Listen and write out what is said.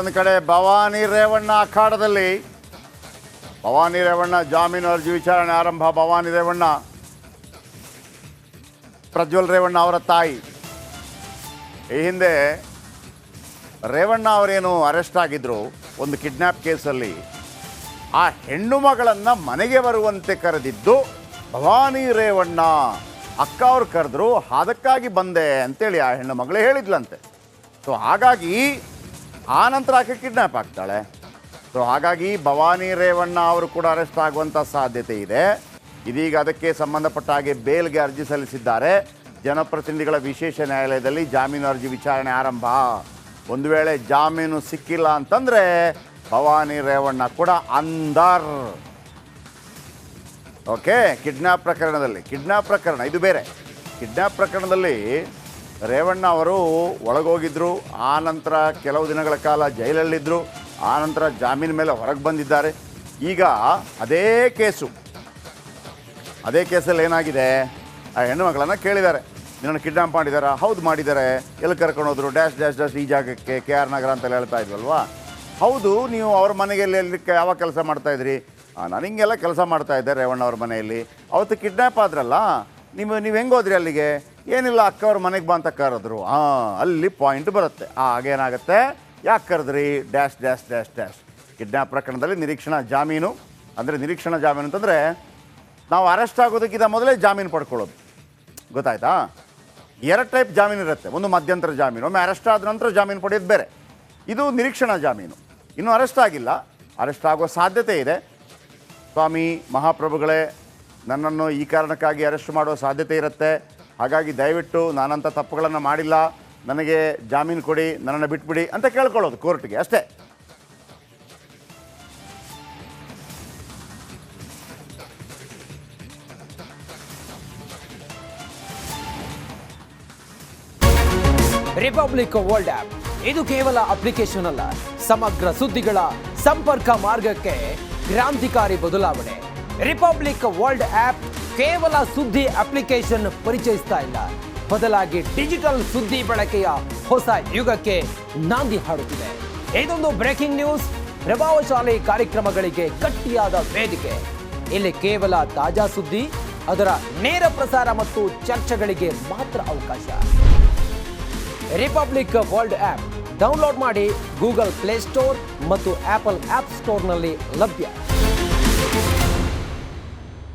ಒಂದು ಕಡೆ ಭವಾನಿ ರೇವಣ್ಣ ಅಖಾಡದಲ್ಲಿ. ಭವಾನಿ ರೇವಣ್ಣ ಜಾಮೀನು ಅರ್ಜಿ ವಿಚಾರಣೆ ಆರಂಭ. ಭವಾನಿ ರೇವಣ್ಣ, ಪ್ರಜ್ವಲ್ ರೇವಣ್ಣ ಅವರ ತಾಯಿ. ಈ ಹಿಂದೆ ರೇವಣ್ಣ ಅವರೇನು ಅರೆಸ್ಟ್ ಆಗಿದ್ರು ಒಂದು ಕಿಡ್ನ್ಯಾಪ್ ಕೇಸಲ್ಲಿ. ಆ ಹೆಣ್ಣು ಮಗಳನ್ನು ಮನೆಗೆ ಬರುವಂತೆ ಕರೆದಿದ್ದು ಭವಾನಿ ರೇವಣ್ಣ. ಅಕ್ಕ ಅವ್ರು ಕರೆದ್ರು ಅದಕ್ಕಾಗಿ ಬಂದೆ ಅಂತೇಳಿ ಆ ಹೆಣ್ಣು ಮಗಳೇ ಹೇಳಿದ್ಲಂತೆ. ಸೊ ಹಾಗಾಗಿ ಆ ನಂತರ ಆಕೆ ಕಿಡ್ನಾಪ್ ಆಗ್ತಾಳೆ. ಸೊ ಹಾಗಾಗಿ ಭವಾನಿ ರೇವಣ್ಣ ಅವರು ಕೂಡ ಅರೆಸ್ಟ್ ಆಗುವಂಥ ಸಾಧ್ಯತೆ ಇದೆ. ಇದೀಗ ಅದಕ್ಕೆ ಸಂಬಂಧಪಟ್ಟ ಹಾಗೆ ಬೇಲ್ಗೆ ಅರ್ಜಿ ಸಲ್ಲಿಸಿದ್ದಾರೆ. ಜನಪ್ರತಿನಿಧಿಗಳ ವಿಶೇಷ ನ್ಯಾಯಾಲಯದಲ್ಲಿ ಜಾಮೀನು ಅರ್ಜಿ ವಿಚಾರಣೆ ಆರಂಭ. ಒಂದು ವೇಳೆ ಜಾಮೀನು ಸಿಕ್ಕಿಲ್ಲ ಅಂತಂದರೆ ಭವಾನಿ ರೇವಣ್ಣ ಕೂಡ ಅಂದರ್ ಓಕೆ ಕಿಡ್ನಾಪ್ ಪ್ರಕರಣದಲ್ಲಿ ಕಿಡ್ನಾಪ್ ಪ್ರಕರಣ, ಇದು ಬೇರೆ. ಕಿಡ್ನಾಪ್ ಪ್ರಕರಣದಲ್ಲಿ ರೇವಣ್ಣ ಅವರು ಒಳಗೋಗಿದ್ದರು ಆ ನಂತರ ಕೆಲವು ದಿನಗಳ ಕಾಲ ಜೈಲಲ್ಲಿದ್ದರು ಆ ನಂತರ ಜಾಮೀನು ಮೇಲೆ ಹೊರಗೆ ಬಂದಿದ್ದಾರೆ. ಈಗ ಅದೇ ಕೇಸು. ಅದೇ ಕೇಸಲ್ಲಿ ಏನಾಗಿದೆ? ಆ ಹೆಣ್ಣು ಮಗಳನ್ನು ಕೇಳಿದ್ದಾರೆ. ನಿನ್ನನ್ನು ಕಿಡ್ನಾಪ್ ಮಾಡಿದ್ದಾರೆ ಹೌದು, ಮಾಡಿದ್ದಾರೆ. ಎಲ್ಲಿ ಕರ್ಕೊಂಡು ಹೋದ್ರು? ಡ್ಯಾಶ್ ಡ್ಯಾಶ್ ಡ್ಯಾಶ್ ಈ ಜಾಗಕ್ಕೆ ಕೆ ಆರ್ ನಗರ ಅಂತೆಲ್ಲ ಹೇಳ್ತಾ ಇದ್ವಲ್ವಾ? ಹೌದು, ನೀವು ಅವ್ರ ಮನೆಗೆ ಎಲ್ಲಿ ಯಾವ ಕೆಲಸ ಮಾಡ್ತಾಯಿದ್ರಿ ನಾನು ಹಿಂಗೆಲ್ಲ ಕೆಲಸ ಮಾಡ್ತಾ ಇದ್ದೆ ರೇವಣ್ಣ ಅವ್ರ ಮನೆಯಲ್ಲಿ. ಅವತ್ತು ಕಿಡ್ನ್ಯಾಪ್ ಆದ್ರಲ್ಲ? ನೀವು ನೀವು ಹೆಂಗೆ ಹೋದ್ರಿ ಅಲ್ಲಿಗೆ? ಏನಿಲ್ಲ ಅಕ್ಕ ಅವ್ರ ಮನೆಗೆ ಬಂತ ಕರೆದ್ರು. ಹಾಂ, ಅಲ್ಲಿ ಪಾಯಿಂಟ್ ಬರುತ್ತೆ. ಆಗೇನಾಗುತ್ತೆ ಯಾಕೆ ಕರೆದ್ರಿ? Dash dash dash dash. Kidnap ಪ್ರಕರಣದಲ್ಲಿ ನಿರೀಕ್ಷಣಾ ಜಾಮೀನು. ಅಂದರೆ ನಿರೀಕ್ಷಣಾ ಜಾಮೀನು ಅಂತಂದರೆ, ನಾವು ಅರೆಸ್ಟ್ ಆಗೋದಕ್ಕಿಂತ ಮೊದಲೇ ಜಾಮೀನು ಪಡ್ಕೊಳ್ಳೋದು. ಗೊತ್ತಾಯ್ತಾ? ಎರಡು ಟೈಪ್ ಜಾಮೀನು ಇರುತ್ತೆ. ಒಂದು ಮಧ್ಯಂತರ ಜಾಮೀನು. ಒಮ್ಮೆ ಅರೆಸ್ಟ್ ಆದ ನಂತರ ಜಾಮೀನು ಪಡೆಯೋದು ಬೇರೆ. ಇದು ನಿರೀಕ್ಷಣಾ ಜಾಮೀನು. ಇನ್ನೂ ಅರೆಸ್ಟ್ ಆಗಿಲ್ಲ. ಅರೆಸ್ಟ್ ಆಗೋ ಸಾಧ್ಯತೆ ಇದೆ. ಸ್ವಾಮಿ, ಮಹಾಪ್ರಭುಗಳೇ, ನನ್ನನ್ನು ಈ ಕಾರಣಕ್ಕಾಗಿ ಅರೆಸ್ಟ್ ಮಾಡೋ ಸಾಧ್ಯತೆ ಇರುತ್ತೆ. ಹಾಗಾಗಿ ದಯವಿಟ್ಟು ನಾನಂಥ ತಪ್ಪುಗಳನ್ನು ಮಾಡಿಲ್ಲ. ನನಗೆ ಜಾಮೀನು ಕೊಡಿ, ನನ್ನನ್ನು ಬಿಟ್ಬಿಡಿ ಅಂತ ಕೇಳ್ಕೊಳ್ಳೋದು ಕೋರ್ಟ್ಗೆ, ಅಷ್ಟೇ. ರಿಪಬ್ಲಿಕ್ ವರ್ಲ್ಡ್ ಆಪ್ ಇದು ಕೇವಲ ಅಪ್ಲಿಕೇಶನ್ ಅಲ್ಲ, ಸಮಗ್ರ ಸುದ್ದಿಗಳ ಸಂಪರ್ಕ ಮಾರ್ಗಕ್ಕೆ ಕ್ರಾಂತಿಕಾರಿ ಬದಲಾವಣೆ. ರಿಪಬ್ಲಿಕ್ ವರ್ಲ್ಡ್ ಆ್ಯಪ್ ಕೇವಲ ಸುದ್ದಿ ಅಪ್ಲಿಕೇಶನ್ ಪರಿಚಯಿಸ್ತಾ ಇಲ್ಲ. ಬದಲಾಗಿ ಡಿಜಿಟಲ್ ಸುದ್ದಿ ಬಳಕೆಯ ಹೊಸ ಯುಗಕ್ಕೆ ನಾಂದಿ ಹಾಡುತ್ತಿದೆ. ಇದೊಂದು ಬ್ರೇಕಿಂಗ್ ನ್ಯೂಸ್. ಪ್ರಭಾವಶಾಲಿ ಕಾರ್ಯಕ್ರಮಗಳಿಗೆ ಗಟ್ಟಿಯಾದ ವೇದಿಕೆ. ಇಲ್ಲಿ ಕೇವಲ ತಾಜಾ ಸುದ್ದಿ, ಅದರ ನೇರ ಪ್ರಸಾರ ಮತ್ತು ಚರ್ಚೆಗಳಿಗೆ ಮಾತ್ರ ಅವಕಾಶ. ರಿಪಬ್ಲಿಕ್ ವರ್ಲ್ಡ್ ಆ್ಯಪ್ ಡೌನ್ಲೋಡ್ ಮಾಡಿ ಗೂಗಲ್ ಪ್ಲೇಸ್ಟೋರ್ ಮತ್ತು ಆಪಲ್ ಆಪ್ ಸ್ಟೋರ್ನಲ್ಲಿ ಲಭ್ಯ.